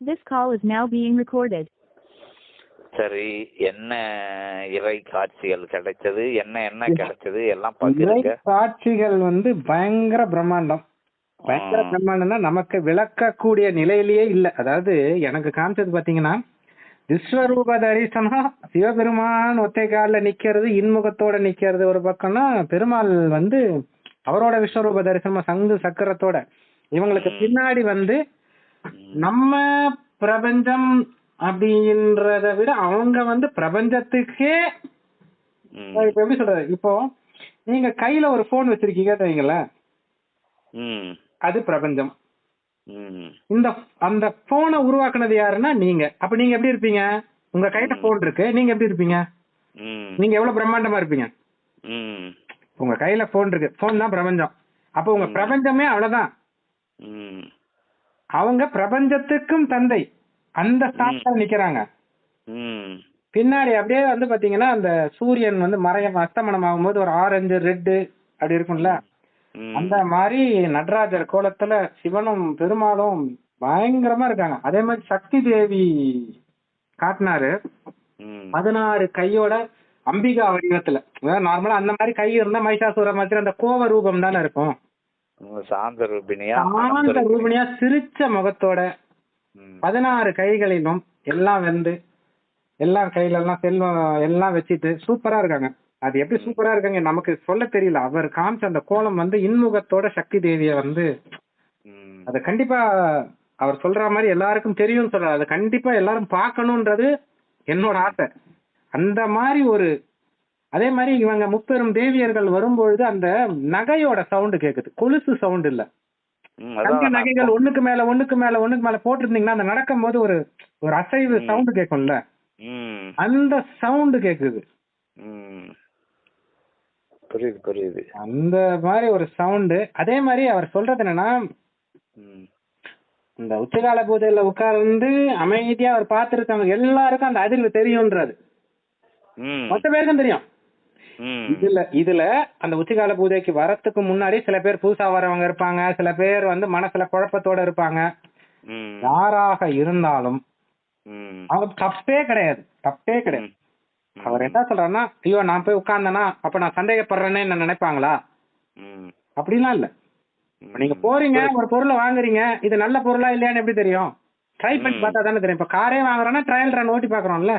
This call is now being recorded. சரி என்ன இறை காட்சிகள் கிடைச்சது என்ன என்ன கிடைச்சது எல்லாம் இறை பகிருங்க காட்சிகள் வந்து பயங்கர பிரம்மாண்டம் பயங்கர. பிரம்மாண்டம்னா நமக்கு விளக்கக்கூடிய நிலையிலேயே இல்ல அதாவது எனக்கு காமிச்சது பாத்தீங்கன்னா விஸ்வரூப தரிசனம் சிவபெருமான் ஒத்தை கால்ல நிக்கிறது இன்முகத்தோட நிக்கிறது ஒரு பக்கம்னா பெருமாள் வந்து அவரோட விஸ்வரூப தரிசனமா சங்கு சக்கரத்தோட இவங்களுக்கு. பின்னாடி வந்து நம்ம பிரபஞ்சம் அப்படின்றத விட அவங்க வந்து பிரபஞ்சத்துக்கே. இப்ப எப்படி சொல்றது இப்போ நீங்க கையில ஒரு போன் வச்சிருக்கீங்க வைங்களேன். அது பிரபஞ்சம். இந்த அந்த போனை உருவாக்குனது யாருன்னா நீங்க அப்ப நீங்க எப்படி இருப்பீங்க உங்க கையில. போன் இருக்கு நீங்க எப்படி இருப்பீங்க. நீங்க எவ்வளவு பிரம்மாண்டமா இருப்பீங்க. உங்க கையில போன் இருக்கு போன் தான் பிரபஞ்சம் அப்ப உங்க. பிரபஞ்சமே அவ்வளவுதான். அவங்க பிரபஞ்சத்துக்கும் தந்தை. அந்த ஸ்தானத்துல நிக்கிறாங்க. பின்னாடி அப்படியே வந்து பாத்தீங்கன்னா அந்த சூரியன் வந்து மறைய அஸ்தமனம் ஆகும்போது ஒரு ஆரஞ்சு ரெட்டு அப்படி இருக்கும்ல. அந்த மாதிரி நடராஜர் கோலத்துல சிவனும் பெருமாளும் பயங்கரமா இருக்காங்க. அதே மாதிரி சக்தி தேவி காட்டினாரு. பதினாறு கையோட அம்பிகா வடிவத்துல. நார்மலா அந்த மாதிரி கை இருந்தா மைசாசுர மாதிரி அந்த கோவ ரூபம் தானே இருக்கும். சாந்த ரூபினியா ஆனந்த ரூபினியா சிரிச்ச முகத்தோட. பதினாறு கைகளிலும் எல்லாம் வெந்து எல்லாம் கையில எல்லாம் செல்வம் எல்லாம் வச்சுட்டு சூப்பரா இருக்காங்க. அது எப்படி சூப்பரா இருக்காங்க நமக்கு சொல்ல தெரியல. அவர் காமிச்ச அந்த கோலம் வந்து இன்முகத்தோட சக்தி தேவிய வந்து. அது கண்டிப்பா அவர் சொல்ற மாதிரி எல்லாருக்கும் தெரியும்னு சொல்றாரு. அது கண்டிப்பா எல்லாரும் பார்க்கணும்ன்றது என்னோட ஆசை. அந்த மாதிரி ஒரு அதே மாதிரி இவங்க முப்பெரும் தேவியர்கள் வரும்பொழுது அந்த நகையோட சவுண்ட் கேக்குது கொலுசு சவுண்ட் இல்ல. தங்க நகைகள் ஒண்ணுக்கு மேல ஒண்ணுக்கு மேல ஒண்ணுக்கு மேல போட்டிருந்தீங்கன்னா அந்த நடக்கும்போது ஒரு ஒரு அசைவு. சவுண்ட் கேட்கும்ல ம். அந்த சவுண்ட் கேக்குது. புரியுது புரியுது அந்த மாதிரி ஒரு சவுண்ட் அதே மாதிரி அவர் சொல்றது என்னன்னா. இந்த உச்சகால பூஜையில உட்கார்ந்து அமைதியா அவர் பார்த்திருக்கவங்க எல்லாருக்கும் அந்த அதிர்வு தெரியும்ன்றது. மொத்த பேருக்கும் தெரியும். இதுல இதுல அந்த உச்சிகால பூஜைக்கு வரத்துக்கு முன்னாடி சில பேர் புதுசா வரவங்க இருப்பாங்க சில பேர் வந்து மனசுல குழப்பத்தோட இருப்பாங்க. யாராக இருந்தாலும். அவங்க தப்பே கிடையாது தப்பே கிடையாது. அவர் என்ன சொல்றாருன்னா ஐயோ நான் போய் உட்கார்ந்தேனா அப்ப நான் சந்தேகப்படுறேன்னு என்ன நினைப்பாங்களா. அப்படிலாம் இல்ல நீங்க போறீங்க ஒரு பொருளை வாங்குறீங்க இது நல்ல பொருளா இல்லையான்னு எப்படி தெரியும் ட்ரை பண்ணி. பார்த்தா தானே தெரியும் இப்ப காரே வாங்குறோம்னா ட்ரையல் ரன் ஓட்டி பாக்குறோம்ல.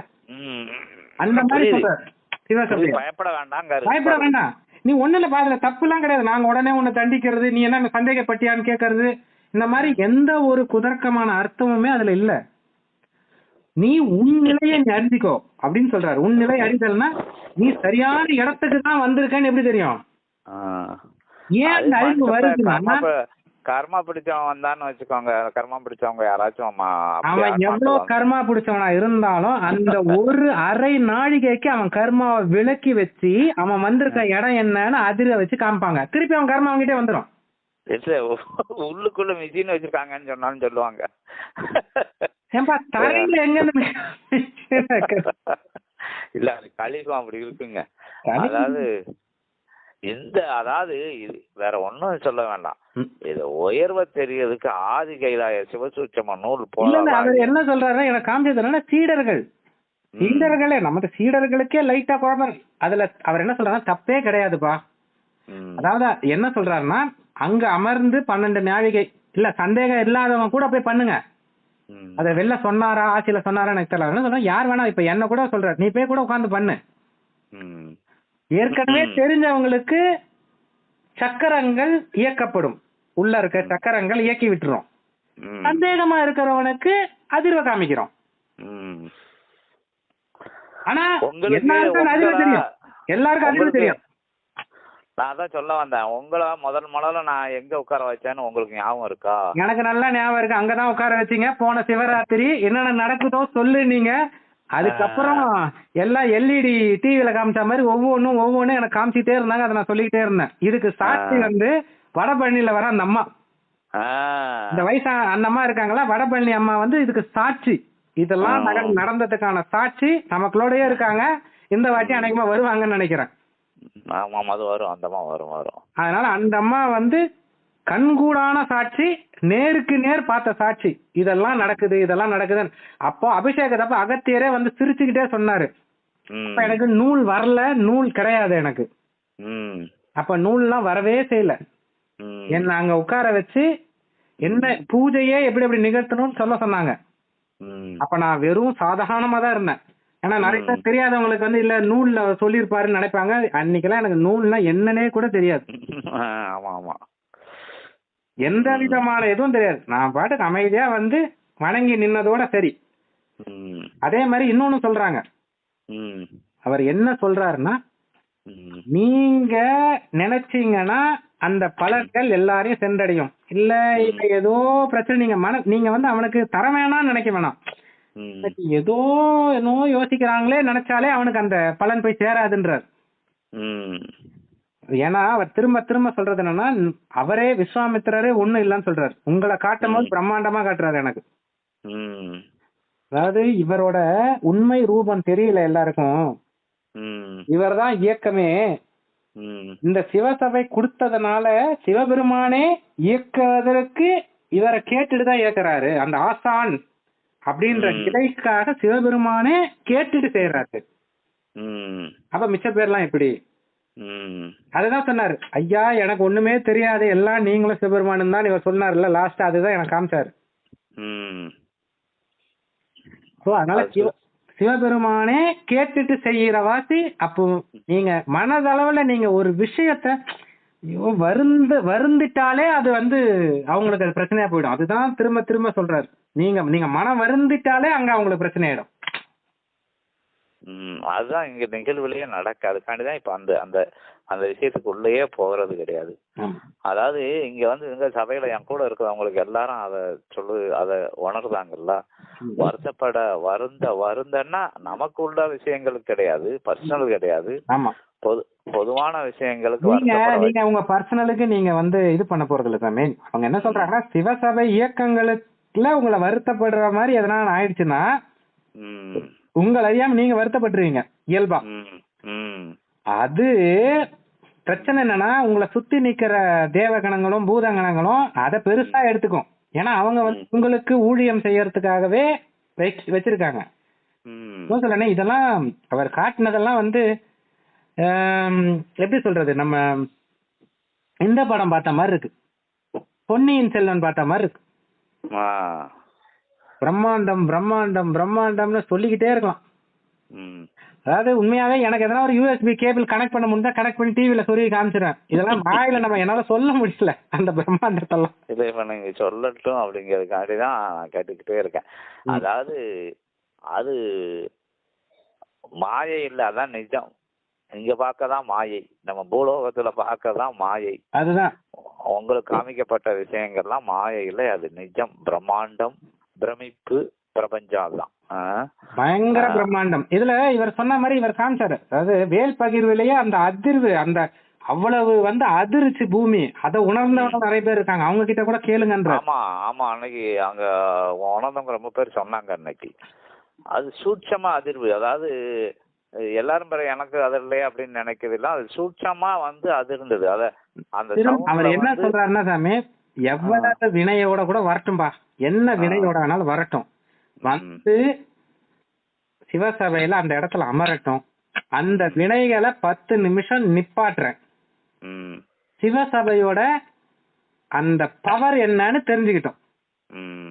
அந்த மாதிரி. சொல்றாரு. பயப்பட வேண்டாம். நீ ஒண்ணுல பாதுல தப்புலாம் கிடையாது. நாங்க உடனே உன்னை தண்டிக்கிறது நீ என்ன சந்தேகப்பட்டியான்னு கேக்குறது இந்த மாதிரி எந்த ஒரு குதர்க்கமான அர்த்தமுமே அதுல இல்ல. நீ உன் நிலையை நீ அறிஞ்சிக்கோ அப்படின்னு சொல்றாரு. உன் நிலை அறிதல்னா நீ சரியான இடத்துக்கு தான் வந்திருக்கேன்னு எப்படி தெரியும்? ஏன் அறிவு வருதுன்னா கர்மா பிடிச்சவன் வந்தான்னு வச்சுக்கோங்க கர்மா பிடிச்சவங்க யாராச்சும் அவன் எவ்வளவு. கர்மா பிடிச்சவனா இருந்தாலும் அந்த ஒரு அரை நாழிகைக்கு அவன் கர்மாவை விலக்கி வச்சு அவன் வந்திருக்க இடம் என்னன்னு அதிர வச்சு காமிப்பாங்க திருப்பி அவன் கர்மா அவன்கிட்டே வந்துடும் உள்ளுக்குள்ள மிஷின் வச்சிருக்காங்கன்னு சொன்னாலும் சொல்லுவாங்க ஏன்பா தரையில எங்க? இல்ல அது கலிகம் அப்படி இருக்குங்க. அதாவது இந்த அதாவது இது வேற ஒண்ணும் சொல்ல வேண்டாம். இது உயர்வை தெரியறதுக்கு ஆதி கைலாய சிவசூட்சம நூல் போல அவர் என்ன சொல்றாருன்னா எனக்கு காமிச்சது என்னன்னா சீடர்கள். சீடர்களே நமது சீடர்களுக்கே லைட்டா குழப்பம் அதுல அவர் என்ன சொல்றாருன்னா தப்பே கிடையாதுப்பா. அதாவது என்ன சொல்றாருன்னா அங்க அமர்ந்து பன்னெண்டு நாழிகை இல்ல சந்தேகம் இல்லாதவங்க கூட போய் பண்ணுங்க. அத வெளில சொன்னாரா ஆட்சியில சொன்னாரா எனக்கு தெரியல. என்ன சொல்றேன் யார் வேணா இப்ப என்ன கூட சொல்ற நீ போய் கூட உட்கார்ந்து பண்ணு. ஏற்கனவே. தெரிஞ்சவங்களுக்கு சக்கரங்கள் இயக்கப்படும். உள்ள இருக்க சக்கரங்கள் இயக்கி விட்டுரும். சந்தேகமா இருக்கிறவனுக்கு அதிர்வை காமிக்கிறோம். ஆனா எல்லாருக்கும் அதிர்வு தெரியும். எல்லாருக்கும் அதிர்வு தெரியும். நான் அதான் சொல்ல வந்தேன். உங்களை முதல் முதல்ல நான் எங்க உட்கார வச்சேன்னு உங்களுக்கு ஞாபகம் இருக்கா? எனக்கு நல்லா ஞாபகம் இருக்கு. அங்கதான் உட்கார வச்சீங்க. போன சிவராத்திரி என்னென்ன நடக்குதோ சொல்லு நீங்க. அதுக்கப்புறம் எல்லாம் எல்இடி டிவில காமிச்ச மாதிரி ஒவ்வொன்றும் ஒவ்வொன்றும் எனக்கு காமிச்சிட்டே இருந்தாங்க. அதை நான் சொல்லிக்கிட்டே இருந்தேன். இதுக்கு சாட்சி. வந்து வடபழனியில வர அந்த அம்மா. இந்த வயசா அந்த அம்மா இருக்காங்களா? வடபழனி அம்மா வந்து இதுக்கு சாட்சி. இதெல்லாம் நடந்ததுக்கான சாட்சி நமக்களோடயே இருக்காங்க. இந்த வாட்டி அன்னைக்குமா வருவாங்கன்னு நினைக்கிறேன். ஆமாம் அது வரும். அந்தமா வரும் வரும். அதனால அந்த அம்மா வந்து கண்கூடான சாட்சி. நேருக்கு நேர் பார்த்த சாட்சி. இதெல்லாம் நடக்குது இதெல்லாம் நடக்குதுன்னு. அப்போ அபிஷேகத்தப்ப அகத்தியரே வந்து சிரிச்சுக்கிட்டே சொன்னாரு. எனக்கு நூல் வரல நூல் கிடையாது எனக்கு. அப்ப நூல்லாம் வரவே செய்யல. என்ன அங்க உட்கார வச்சு என்ன பூஜையே எப்படி எப்படி நிகழ்த்தணும்னு சொல்ல சொன்னாங்க. அப்ப நான் வெறும் சாதாரணமா தான் இருந்தேன். ஏன்னா நிறைய பேர் தெரியாதவங்களுக்கு வந்து இல்ல நூல்ல சொல்லியிருப்பாருன்னு நினைப்பாங்க. அன்னைக்கெல்லாம் எனக்கு நூல்னா என்னன்னே கூட தெரியாது. ஆமா ஆமா. எந்த விதமான எதுவும் தெரியாது. நான் பாட்டுக்கு அமைதியா வந்து வணங்கி நின்னதோட சரி. அதே மாதிரி இன்னொன்னு சொல்றாங்க. அவர் என்ன சொல்றாருன்னா நீங்க நினைச்சீங்கன்னா அந்த பலன்கள் எல்லாரையும் சென்றடையும். இல்ல இல்ல ஏதோ பிரச்சனை நீங்க மன நீங்க வந்து அவனுக்கு தர வேணாம்னு நினைக்க வேணாம். ஏதோ என்னவோ யோசிக்கிறாங்களே நினைச்சாலே அவனுக்கு அந்த பலன் போய் சேராதுன்றார். ஏன்னா அவர் திரும்ப திரும்ப சொல்றது என்னன்னா அவரே விஸ்வாமித்திரரே ஒண்ணும் இல்லைன்னு சொல்றாரு. உங்களை காட்டும் போது பிரம்மாண்டமா காட்டுறாரு எனக்கு. அதாவது இவரோட உண்மை ரூபம் தெரியல எல்லாருக்கும். ம். இவர்தான் இயக்கமே. இந்த சிவசபை கொடுத்ததுனால சிவபெருமானே இயக்குவதற்கு இவரை கேட்டுட்டு தான் இயக்குறாரு. அந்த ஆசான் அப்படின்ற ம். கிளைக்காக சிவபெருமானே கேட்டுட்டு செய்யறாரு அப்ப மிச்ச பேர்லாம் எப்படி? ம் அதுதான் சொன்னாரு. ஐயா எனக்கு ஒண்ணுமே தெரியாது. எல்லாம் நீங்களும் சிவபெருமானும் தான் இவர் சொன்னார்ல லாஸ்ட் அதுதான் எனக்கு காமிச்சாரு. ஸோ அதனால அது சிவ சிவபெருமானே கேட்டுட்டு செய்யற வாசி அப்போ நீங்க மனதளவுல நீங்க ஒரு விஷயத்த ஐயோ வருந்து வருந்திட்டாலே அது வந்து அவங்களுக்கு அது பிரச்சனையா போயிடும். அதுதான் திரும்ப திரும்ப சொல்றாரு. நீங்க நீங்க மனம் வருந்திட்டாலே அங்க அவங்களுக்கு பிரச்சனை ஆயிடும். அதுதான் இங்க நிகழ்வுலயே நடக்கு. அதுக்காண்டி தான் இப்ப அந்த அந்த அந்த விஷயத்துக்குள்ளேயே போறது கிடையாது. அதாவது இங்க வந்து எங்க சபையில என் கூட இருக்கிறவங்களுக்கு எல்லாரும் அத சொல்லு அத உணர்றாங்கல்ல வருத்தப்பட வருந்த வருந்தன்னா நமக்கு உள்ள விஷயங்களுக்கு கிடையாது பர்சனல் கிடையாது. பொது பொதுவான விஷயங்களுக்கு நீங்க உங்க பர்சனலுக்கு நீங்க வந்து இது பண்ண போறது இல்ல சாமி. அவங்க என்ன சொல்றாங்கன்னா சிவசபை இயக்கங்களுக்குல உங்களை வருத்தப்படுற மாதிரி எதனா ஆயிடுச்சுன்னா உங்களை அறியாம நீங்க வருத்தப்பட்டுருவீங்க. இயல்பா. அது பிரச்சனை என்னன்னா உங்களை சுத்தி நிக்கிற தேவகணங்களும் பூதகணங்களும் அதை பெருசா எடுத்துக்கும். ஏன்னா அவங்க வந்து உங்களுக்கு ஊழியம் செய்யறதுக்காகவே வச்சு- வச்சிருக்காங்க. ம். சொல்றேனே இதெல்லாம் அவர் காட்டினதெல்லாம் வந்து எப்படி சொல்றது நம்ம இந்த படம் பார்த்த மாதிரி இருக்கு. பொன்னியின் செல்வன் பார்த்த மாதிரி இருக்கு. பிரம்மாண்டம் பிரம்மாண்டம் பிரம்மாண்டம்னு சொல்லிக்கிட்டே இருக்கலாம். அதாவது உண்மையாவே எனக்கு எதனா ஒரு யூஎஸ்பி கேபிள் கனெக்ட் பண்ண முடிஞ்சா கனெக்ட் பண்ணி டிவில சொல்லி காமிச்சிடுறேன் இதெல்லாம் வாயில நம்ம என்னால சொல்ல முடியல அந்த பிரம்மாண்டத்தெல்லாம். இதை இப்ப நீங்க சொல்லட்டும் அப்படிங்கறதுக்காண்டி தான் கேட்டுக்கிட்டே இருக்கேன். அதாவது அது மாயை இல்ல அதான் நிஜம். இங்க பார்க்கதான் மாயை. நம்ம பூலோகத்துல பார்க்கதான் மாயை. அதுதான். உங்களுக்கு காமிக்கப்பட்ட விஷயங்கள்லாம் மாயை இல்லை அது நிஜம். பிரம்மாண்டம் பிரமிப்பு பிரபஞ்சம் தான்? பயங்கர. பிரம்மாண்டம். இதுல இவர் சொன்ன மாதிரி இவர் காமிச்சாரு. அதாவது வேல் பகிர்விலேயே அந்த அதிர்வு அந்த அவ்வளவு வந்து அதிர்ச்சு பூமி. அதை உணர்ந்தவங்க நிறைய பேர் இருக்காங்க. அவங்க கிட்ட கூட கேளுங்கன்ற. ஆமா ஆமா. அன்னைக்கு அங்க உணர்ந்தவங்க ரொம்ப பேர் சொன்னாங்க அன்னைக்கு. அது சூட்சமா அதிர்வு. அதாவது எல்லாரும் பிற எனக்கு அது இல்லையே அப்படின்னு நினைக்கிறது அது சூட்சமா வந்து அதிர்ந்தது. அத அந்த அவர் என்ன சொல்றாருன்னா சாமி எவ்வளவு வினையோட கூட வரட்டும்பா. என்ன வினையோட வேணாலும் வரட்டும். வந்து சிவசபையில அந்த இடத்துல அமரட்டும். அந்த வினைகளை பத்து நிமிஷம் நிப்பாட்டுறேன். சிவசபையோட அந்த பவர் என்னன்னு தெரிஞ்சுக்கிட்டோம்.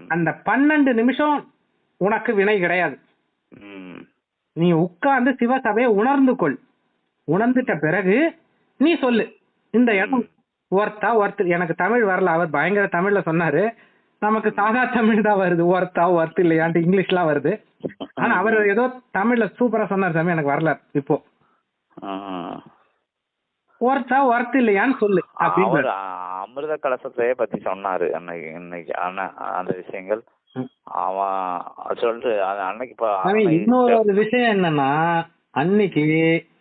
அந்த பன்னெண்டு நிமிஷம் உனக்கு வினை கிடையாது. நீ உட்கார்ந்து சிவசபையை உணர்ந்து கொள். உணர்ந்துட்ட பிறகு நீ சொல்லு. இந்த இடம் ஒர்த்தா ஒர்த்து எனக்கு தமிழ் வரல அவர் பயங்கர தமிழ்ல சொன்னாரு. நமக்கு சாதா தமிழ் தான் வருது. ஒர்த்தா ஒர்த் இல்லையான்ட்டு இங்கிலீஷ்லாம் வருது. ஆனா அவர் ஏதோ தமிழ்ல சூப்பரா சொன்னார் சாமி எனக்கு வரல இப்போ. ஒர்த்தா ஒர்த் இல்லையான்னு சொல்லு அப்படின்னு அமிர்த கலசத்தையே பத்தி சொன்னாரு அன்னைக்கு இன்னைக்கு ஆனா அந்த விஷயங்கள். அவன் சொல்லிட்டு அன்னைக்கு இன்னொரு விஷயம் என்னன்னா அன்னைக்கு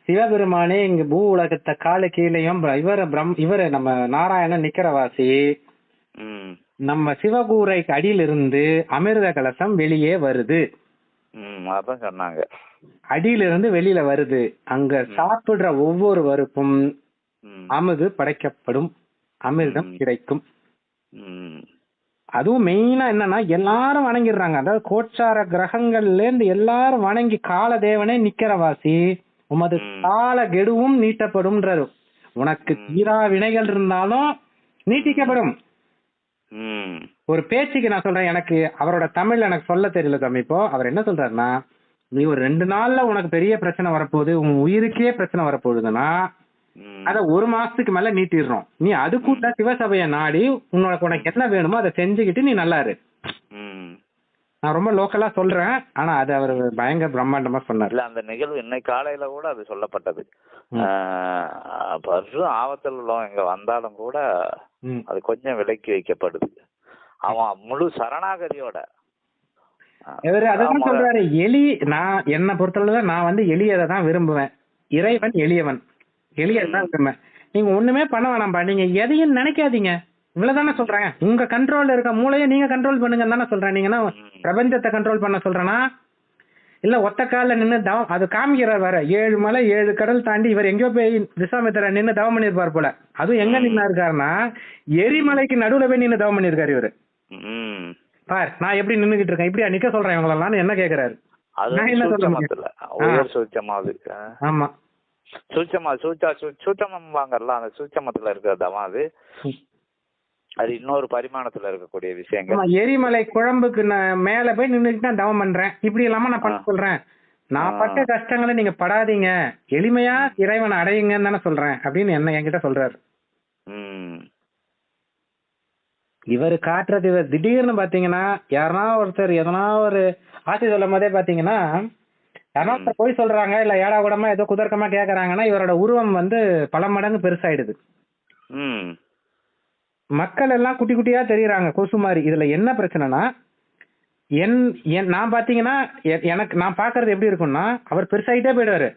சிவபெருமானே இங்க பூ உலகத்தை காலு கீழையும் இவர பிரம் இவர நம்ம நாராயணன் நிக்கிறவாசி நம்ம சிவகூரைக்கு அடியிலிருந்து அமிர்த கலசம் வெளியே வருது. அதான் சொன்னாங்க. அடியிலிருந்து வெளியில வருது. அங்க சாப்பிடுற ஒவ்வொருவருக்கும் ம். அமுது படைக்கப்படும். அமிர்தம். கிடைக்கும். அதுவும் மெயினா என்னன்னா எல்லாரும் வணங்கிடுறாங்க. அதாவது கோச்சார கிரகங்கள்ல இருந்து எல்லாரும் வணங்கி கால தேவனே நிக்கிற வாசி உமது. கால கெடுவும் நீட்டப்படும்ன்றாரு உனக்கு தீரா வினைகள் இருந்தாலும் நீட்டிக்கப்படும். ஒரு பேச்சுக்கு நான் சொல்றேன் எனக்கு அவரோட தமிழ் எனக்கு சொல்ல தெரியல தம்பி. இப்போ அவர் என்ன சொல்றாருன்னா நீ ஒரு ரெண்டு நாள்ல உனக்கு பெரிய பிரச்சனை வரப்போகுது உன் உயிருக்கே பிரச்சனை வரப்போகுதுன்னா. அத ஒரு மாசத்துக்கு மேல நீட்டிடுறோம் நீ அதுக்குள்ள சிவசபையை நாடி உன்னோட உனக்கு என்ன வேணுமோ அதை செஞ்சுக்கிட்டு நீ நல்லா இரு. நான் ரொம்ப லோக்கலா சொல்றேன். ஆனா அது அவர் பயங்கர பிரம்மாண்டமா சொன்னார். இல்ல அந்த நிகழ்வு இன்னைக்கு காலையில கூட அது சொல்லப்பட்டது. பரும் ஆபத்தில் உள்ளவங்க இங்க வந்தாலும் கூட. அது கொஞ்சம் விலக்கி வைக்கப்படுது. அவன் முழு சரணாகதியோட. இவரு அதான். சொல்றாரு. எலி நான் என்ன பொறுத்தளவுல நான் வந்து எளியதை தான் விரும்புவேன். இறைவன் எளியவன். எளியதை தான் விரும்புவேன். நீங்க ஒண்ணுமே பண்ண வேணாம்பா. நீங்க எதையும் நினைக்காதீங்க. இவ்வளவுதானே சொல்றேன். உங்க கண்ட்ரோல்ல இருக்க மூளையை நீங்க கண்ட்ரோல் பண்ணுங்க தானே சொல்றேன். நீங்க பிரபஞ்சத்தை கண்ட்ரோல் பண்ண சொல்றேனா? இல்ல ஒத்த கால்ல நின்னு தவம் அது காமிக்கிறார் வேற. ஏழு மலை ஏழு கடல் தாண்டி இவர் எங்கேயோ போய் விஸ்வாமித்திரர் நின்னு தவம் பண்ணிருப்பார் போல. அதுவும் எங்க நின்னா இருக்காருன்னா எரிமலைக்கு நடுவுல போய் நின்னு தவம் பண்ணிருக்காரு இவரு. பார் நான் எப்படி நின்னுகிட்டு இருக்கேன்? இப்படியா நிக்க சொல்றேன் இவங்களெல்லாம்? என்ன கேக்குறாரு? அது அது. ஆமா. சூச்சமா சூச்சா சூ- சூச்சமம் வாங்கல அந்த சூச்சமத்துல இருக்கிறதமா அது. அது இன்னொரு பரிமாணத்துல இருக்கக்கூடிய விஷயங்கள். எரிமலை குழம்புக்கு நான் மேல போய் நின்னுட்டு நான் தவம் பண்றேன். இப்படி இல்லாம நான் பண்ண. சொல்றேன். நான். பட்ட கஷ்டங்களை நீங்க படாதீங்க. எளிமையா இறைவனை அடையுங்கன்னு தானே சொல்றேன் அப்படின்னு என்ன என்கிட்ட சொல்றாரு. இவர் காட்டுறது இவர் திடீர்னு பாத்தீங்கன்னா யாருனா ஒருத்தர் எதனா ஒரு ஆட்சி சொல்லும் போதே பாத்தீங்கன்னா யாருனா ஒருத்தர் போய் சொல்றாங்க இல்ல ஏடா கூடமா ஏதோ குதர்க்கமா கேக்குறாங்கன்னா இவரோட உருவம் வந்து பல மடங்கு பெருசாயிடுது. மக்கள் எல்லாம் குட்டி குட்டியா தெரியறாங்க கொசு மாதிரி இதுல என்ன பிரச்சனைனா என் என் நான் பாத்தீங்கன்னா எனக்கு நான் பாக்குறது எப்படி இருக்கும்னா அவர் பெருசாயிட்டே போயிடுவாரு.